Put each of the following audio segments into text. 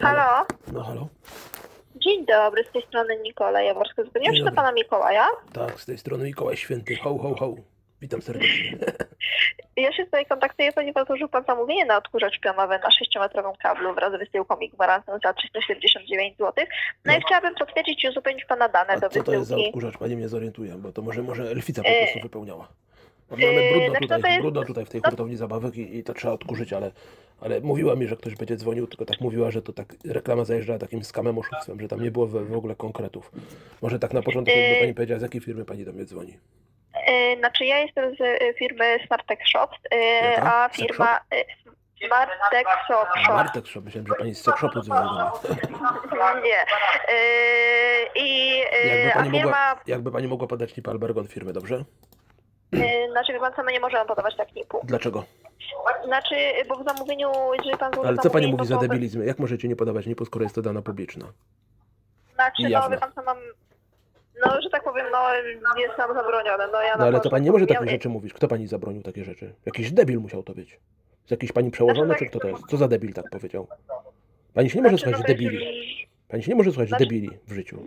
Halo? No halo? Dzień dobry, z tej strony Nikola Jaworska. Dzwoniłam Dzień się do dobry. pana Mikołaja. Tak, z tej strony Mikołaj Święty. Ho, ho, ho. Witam serdecznie. Ja się tutaj kontaktuję, ponieważ złożył pan zamówienie na odkurzacz pionowy na 6-metrowym kablu wraz z wysyłką i gwarancją za 379 zł. No, i No. chciałabym potwierdzić i uzupełnić pana dane A do co to jest za wysyłki. odkurzacz? Pani mnie zorientuje, bo to może, może Elfica po E, prostu wypełniała. Bo Mamy e, brudno znaczy, tutaj, to jest- brudno tutaj w tej hurtowni zabawek i, i to trzeba odkurzyć, ale, ale mówiła mi, że ktoś będzie dzwonił, tylko tak mówiła, że to tak reklama zajeżdżała takim skamem oszustwem, że tam nie było w, w ogóle konkretów. Może tak na początek, jakby E, pani powiedziała, z jakiej firmy pani do mnie dzwoni. E, Znaczy ja jestem z e, firmy e, Jaka? a firma e, Smartech Shop. Shop. Martek Shop, myślałem, że pani z sex shopu dzwoni do mnie. Nie. E, I e, Jakby a pani, firma, mogła, jakby pani mogła podać NIP Albergon firmy, dobrze? e, znaczy wie pan co, my nie możemy podawać tak NIP-u. Dlaczego? Znaczy, bo w zamówieniu, jeżeli pan Ale co pani mówi za debilizm? Jak możecie nie podawać NIP-u, skoro jest to dana publiczna? Znaczy, I no jawne. wie pan co mam, no że tak powiem, no jest nam zabronione. No, ja No ale to pani nie może ja- takich rzeczy mówić. Kto pani zabronił takie rzeczy? Jakiś debil musiał to być. Z jakiejś pani przełożony, Znaczy, czy tak- kto to jest? Co za debil tak powiedział? Pani się nie może Znaczy, no słuchać jest- debili. Pani się nie może słuchać Znaczy- debili w życiu.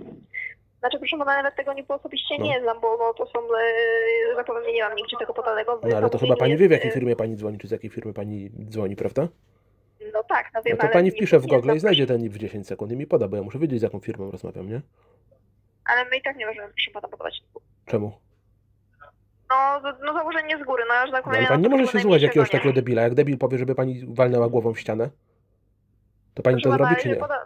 Znaczy, proszę pana, nawet tego nie osobiście No. nie znam, bo no, to są, e, że tak powiem, nie mam nigdzie tego podanego. No ale to chyba pani jest, wie, w jakiej firmie pani dzwoni, czy z jakiej firmy pani dzwoni, prawda? No tak, no wiem, No to ale pani wpisze w Google i znajdzie ten w 10 sekund i mi poda, bo ja muszę wiedzieć, z jaką firmą rozmawiam, nie? Ale my i tak nie możemy, proszę pana, podawać. Czemu? No, no założenie z góry, no, że tak No, powiem... ale ja pani nie może się słuchać jakiegoś nie takiego debila. Jak debil powie, żeby pani walnęła głową w ścianę, to pani Proszę to pana, zrobi, ale czy nie? Poda...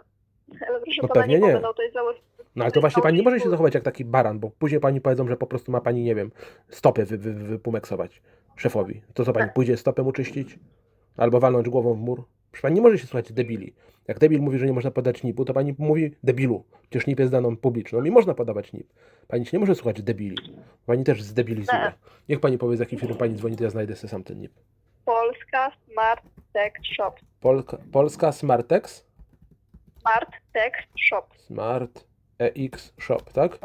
Ale proszę No pana, pewnie nie, nie. powiem, no to jest założenie... No ale to właśnie pani nie może się zachować jak taki baran, bo później pani powiedzą, że po prostu ma pani, nie wiem, stopy wy, wy, wypumeksować szefowi. To co pani, pójdzie stopę mu czyścić? Albo walnąć głową w mur? Przecież pani nie może się słuchać debili. Jak debil mówi, że nie można podać NIP-u, to pani mówi debilu. Przecież NIP jest daną publiczną i można podawać NIP. Pani się nie może słuchać debili. Pani też zdebilizuje. Nie. Niech pani powie, z jakiej firmy pani dzwoni, to ja znajdę sobie sam ten NIP. Polska Smart Tech Shop. Polka, Polska Smartex? Smart Tech Shop. Smart EX Shop, tak?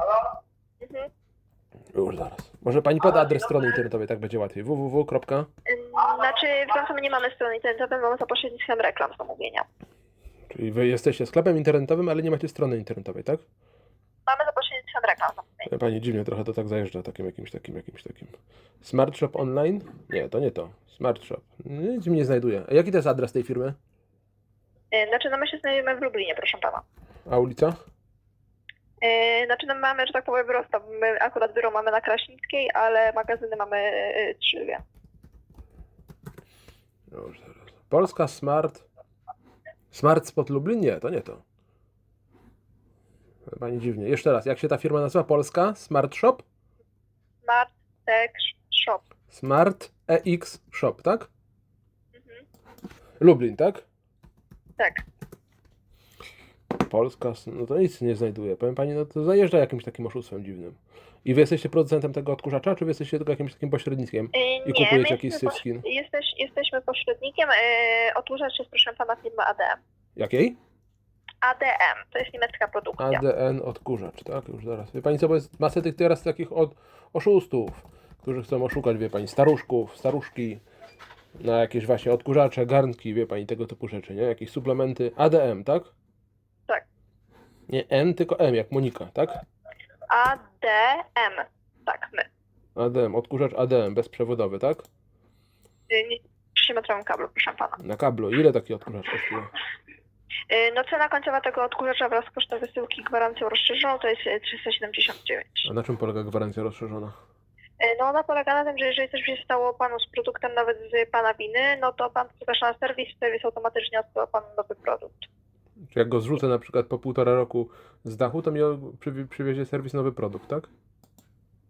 Mhm. Już zaraz. Może pani poda adres strony internetowej, tak będzie łatwiej. www. Znaczy, w my nie mamy strony internetowej, mamy za pośrednictwem reklam zamówienia. Czyli wy jesteście sklepem internetowym, ale nie macie strony internetowej, tak? Mamy za pośrednictwem reklam zamówienia. Pani dziwnie trochę to tak zajeżdża, takim jakimś takim, jakimś takim. Smart Shop Online? Nie, to nie to. Smart Shop. Nic mi nie znajduje. A jaki to jest adres tej firmy? Znaczy, no my się znajdujemy w Lublinie, proszę pana. A ulica? Yy, Znaczy, no mamy, że tak powiem, sta- my akurat biuro mamy na Kraśnickiej, ale magazyny mamy yy, trzy, zaraz. Polska Smart... Smart Spot Lublin? Nie, to nie to. Pani dziwnie. Jeszcze raz, jak się ta firma nazywa? Polska Smart Shop? Smart Tech Shop. Smart EX Shop, tak? Mhm. Lublin, tak? Tak. Polska, no to nic nie znajduje. Powiem pani, no to zajeżdża jakimś takim oszustwem dziwnym. I wy jesteście producentem tego odkurzacza, czy wy jesteście tylko jakimś takim pośrednikiem? Yy, I nie, kupujecie my jakiś jesteśmy syfskin? poś- Jesteś, jesteśmy pośrednikiem. Yy, Odkurzacz jest, proszę pana, firma ADM. Jakiej? ADM, to jest niemiecka produkcja. ADN odkurzacz, tak? Już zaraz. Wie pani co, bo jest masę tych teraz takich od, oszustów, którzy chcą oszukać, wie pani, staruszków, staruszki, na jakieś właśnie odkurzacze, garnki, wie pani, tego typu rzeczy, nie? Jakieś suplementy. ADM? Tak. Nie N, tylko M, jak Monika, tak? ADM. Tak, my. ADM, odkurzacz ADM, bezprzewodowy, tak? Yy, nie- Przy metrowym kablu, proszę pana. Na kablu. Ile taki odkurzacz kosztuje? Yy, No cena końcowa tego odkurzacza wraz z kosztem wysyłki i gwarancją rozszerzoną to jest yy, 379. A na czym polega gwarancja rozszerzona? No ona polega na tym, że jeżeli coś się stało panu z produktem nawet z pana winy, no to pan zgłasza na serwis, serwis automatycznie odsyła panu nowy produkt. Czy jak go zrzucę na przykład po półtora roku z dachu, to mi przy, przywiezie serwis nowy produkt, tak?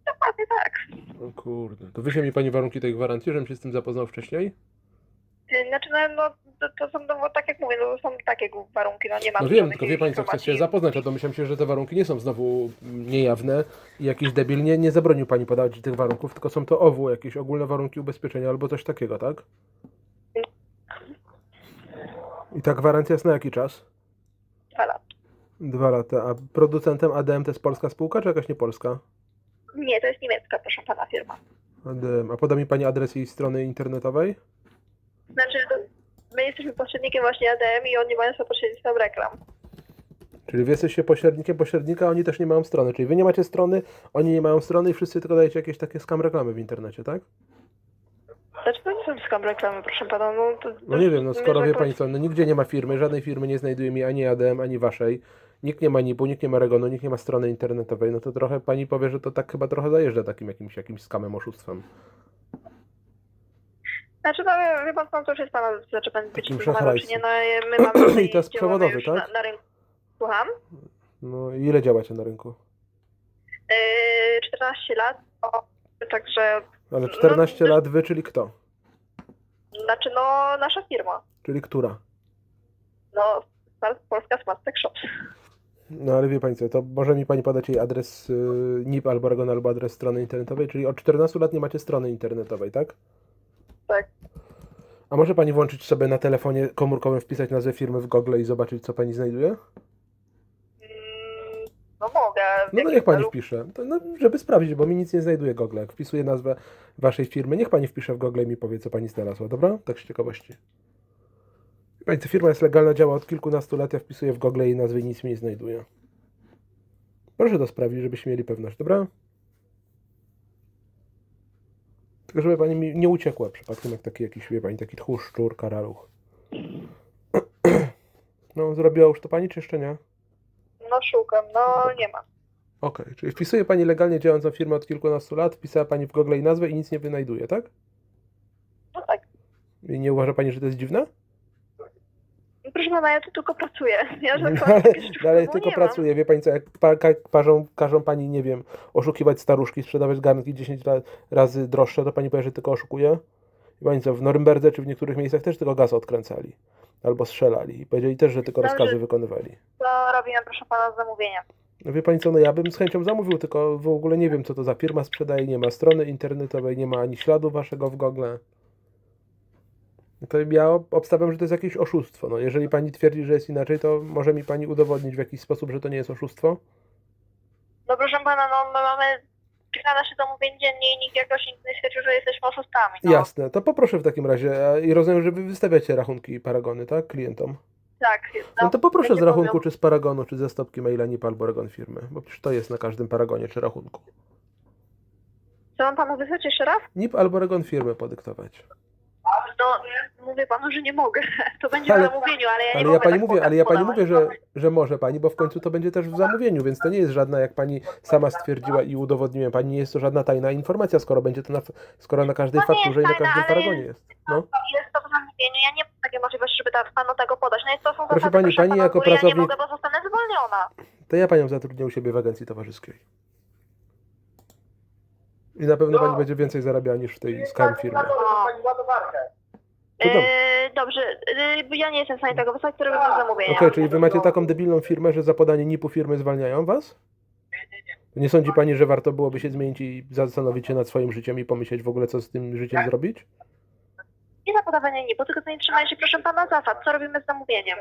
Dokładnie tak. O kurde. To wyśle mi pani warunki tej gwarancji, żebym się z tym zapoznał wcześniej? Yy, Znaczy no, no to, to są, no, bo tak jak mówię, no, to są takie warunki, no nie ma No wiem, żadnych tylko wie pani co, chcę się informacji. zapoznać, a to myślałem się, że te warunki nie są znowu niejawne i jakiś debil nie, nie zabronił pani podawać tych warunków, tylko są to OWU, jakieś ogólne warunki ubezpieczenia albo coś takiego, tak? I ta gwarancja jest na jaki czas? Dwa lata. Dwa lata. A producentem ADM to jest polska spółka, czy jakaś nie polska? Nie, to jest niemiecka, proszę pana, firma. ADM. A poda mi pani adres jej strony internetowej? Znaczy, my jesteśmy pośrednikiem właśnie ADM i oni mają swoje pośrednictwo reklam. Czyli wy jesteście pośrednikiem pośrednika, oni też nie mają strony. Czyli wy nie macie strony, oni nie mają strony i wszyscy tylko dajecie jakieś takie skam reklamy w internecie, tak? Znaczy to nie są skam reklamy, proszę pana. No, to, No nie wiem, no skoro wie pani co, no nigdzie nie ma firmy, żadnej firmy nie znajduje mi ani ADM, ani waszej. Nikt nie ma NIP-u, nikt nie ma Regonu, nikt nie ma strony internetowej, no to trochę pani powie, że to tak chyba trochę zajeżdża takim jakimś, jakimś skamem, oszustwem. Znaczy, no, wie- wie pan, to już jest pana, znaczy pan być Takim czy nie, no, my mamy tutaj, I to jest działamy przewodowy, już tak? Na, na rynku. Słucham? No i ile działacie na rynku? Yy, 14 lat, o, także, Ale 14 No, lat wy, czyli kto? znaczy, no, nasza firma. Czyli która? No, Polska Smart Tech Shops. No ale wie pani co, to może mi pani podać jej adres y, NIP albo Regon, albo adres strony internetowej, czyli od 14 lat nie macie strony internetowej, tak? Tak. A może pani włączyć sobie na telefonie komórkowym, wpisać nazwę firmy w Google i zobaczyć, co pani znajduje? No mogę. No, no niech pani wpisze, to, no, żeby sprawdzić, bo mi nic nie znajduje Google. Jak wpisuję nazwę waszej firmy, niech pani wpisze w Google i mi powie, co pani znalazła, dobra? Tak z ciekawości. Pani, ta firma jest legalna, działa od kilkunastu lat, ja wpisuję w Google jej nazwy i nic mi nie znajduje. Proszę to sprawdzić, żebyśmy mieli pewność, dobra? Tylko żeby pani mi nie uciekła przypadkiem jak taki jakiś, wie pani, taki tchórz, szczur, karaluch. No, zrobiła już to pani, czy jeszcze nie? Szukam, no nie ma. Okej, czyli wpisuje Pani legalnie działającą firmę od kilkunastu lat, wpisała Pani w Google jej nazwę i nic nie wynajduje, tak? No tak. I nie uważa Pani, że to jest dziwne? Proszę pana, ja tu tylko pracuję. Ja No, dalej tylko mam. pracuje, wie Pani co, jak pa, ka, każą, każą Pani, nie wiem, oszukiwać staruszki, sprzedawać garnki 10 ra, razy droższe, to Pani powie, że tylko oszukuje? Wie Pani co, w Norymberdze czy w niektórych miejscach też tylko gaz odkręcali. Albo strzelali. I powiedzieli też, że tylko rozkazy wykonywali. To robiłem, proszę pana, z zamówienia. No wie Pani co, no ja bym z chęcią zamówił, tylko w ogóle nie wiem, co to za firma sprzedaje, nie ma strony internetowej, nie ma ani śladu Waszego w Google. To ja obstawiam, że to jest jakieś oszustwo. No, jeżeli Pani twierdzi, że jest inaczej, to może mi Pani udowodnić w jakiś sposób, że to nie jest oszustwo? No proszę pana, no my mamy kilka naszych zamówień dziennie i nikt jakoś nie stwierdził, że jesteśmy oszustami. No. Jasne, to poproszę w takim razie. A- I rozumiem, że Wy wystawiacie rachunki paragony, tak? Klientom. Tak. No to poproszę z będzie rachunku, powiem. czy z paragonu, czy ze stopki maila NIP albo Regon firmy. Bo przecież to jest na każdym paragonie, czy rachunku. Co mam panu wysłać jeszcze raz? NIP albo Regon firmy podyktować. No, mówię panu, że nie mogę. To będzie Ale- w zamówieniu, ale ja nie Ale mogę ja pani tak mówię, ale ja pani podawać. mówię, że, że może pani, bo w końcu to będzie też w zamówieniu, więc to nie jest żadna, jak pani sama stwierdziła i udowodniłem pani, nie jest to żadna tajna informacja, skoro będzie to na, skoro na każdej No jest fakturze i na tajna, każdym paragonie jest- jest. No. Jest to w zamówieniu, ja nie mam takiej możliwości, żeby panu tego podać. No i to są Proszę zasady, pani, pani jako bo ja nie pracownik- mogę, bo zostanę zwolniona. To ja panią zatrudnię u siebie w agencji towarzyskiej. I na pewno pani będzie więcej zarabiała niż w tej skam firmie. To dobrze. Yy, dobrze, yy, ja nie jestem w stanie tego wysłać, to robimy zamówienie. Okej, czyli wy macie taką debilną firmę, że za podanie NIP-u firmy zwalniają was? Nie sądzi pani, że warto byłoby się zmienić i zastanowić się nad swoim życiem i pomyśleć w ogóle, co z tym życiem zrobić? Nie za podawanie nie, bo tylko to nie trzymają się, proszę pana, zasad. Co robimy z zamówieniem?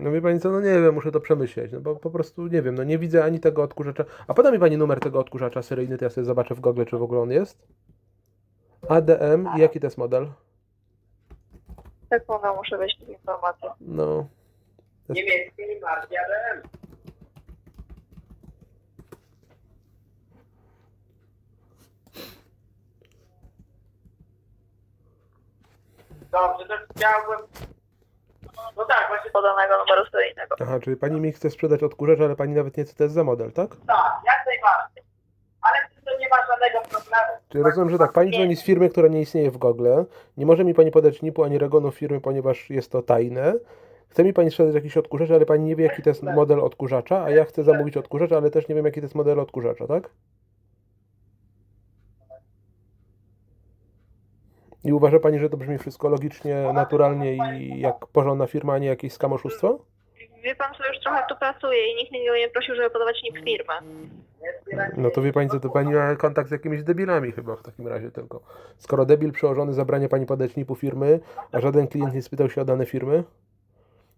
No wie pani co, no nie wiem, muszę to przemyśleć, no bo po prostu nie wiem, no nie widzę ani tego odkurzacza. A poda mi pani numer tego odkurzacza seryjny, to ja sobie zobaczę w Google, czy w ogóle on jest. ADM i jaki to jest model? Sekundę, muszę wejść w informację. No. Niemieckiej marki ADM. Dobrze, to chciałbym... No tak, właśnie Podanego numeru seryjnego. aha, czyli pani mi chce sprzedać odkurzacz, ale pani nawet nie co to jest za model, tak? tak, jak najbardziej. Ale z tym to nie ma żadnego problemu. Czyli rozumiem, że tak, pani dzwoni z firmy, która nie istnieje w Google, nie może mi pani podać NIP-u ani regonu firmy, ponieważ jest to tajne. Chce mi pani sprzedać jakiś odkurzacz, ale pani nie wie, jaki to jest model odkurzacza, a ja chcę zamówić odkurzacz, ale też nie wiem, jaki to jest model odkurzacza, tak? I uważa pani, że to brzmi wszystko logicznie, naturalnie i jak porządna firma, a nie jakieś skamoszustwo? Wie pan, co już trochę tu pracuje i nikt mnie nie prosił, żeby podawać NIP firmę. No to wie pani co, to pani ma kontakt z jakimiś debilami chyba w takim razie tylko. Skoro debil przełożony zabrania pani podać NIP-u firmy, a żaden klient nie spytał się o dane firmy,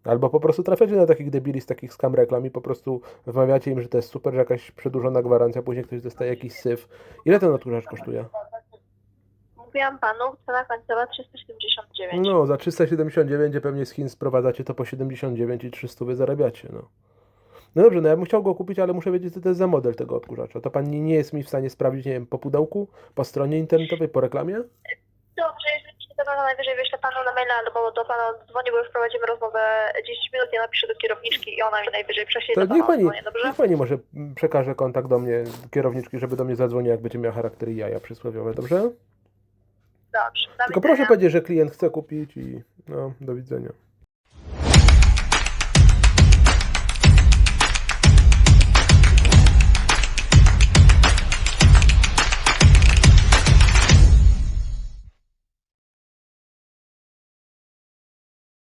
albo po prostu trafiacie na takich debili z takich skam reklam i po prostu wmawiacie im, że to jest super, że jakaś przedłużona gwarancja, później ktoś dostaje jakiś syf. Ile ten odkurzacz kosztuje? Kupiłam panu, cena końcowa 379. No, za 379 gdzie pewnie z Chin sprowadzacie to po 79 i 300 wy zarabiacie, no. No dobrze, no ja bym chciał go kupić, ale muszę wiedzieć, co to jest za model tego odkurzacza. To pan nie, jest mi w stanie sprawdzić, nie wiem, po pudełku, po stronie internetowej, po reklamie? Dobrze, jeżeli nie to najwyżej wyślę panu na maila, albo do pana dzwonię, bo już prowadzimy rozmowę 10 minut, ja napiszę do kierowniczki i ona mi najwyżej prześle To do pana niech pani, dzwonię, dobrze? niech pani może przekaże kontakt do mnie, kierowniczki, żeby do mnie zadzwoniła, jak będzie miała charakter i jaja przysłowiowe, dobrze? Dobrze. do Tylko proszę powiedzieć, że klient chce kupić i no, do widzenia.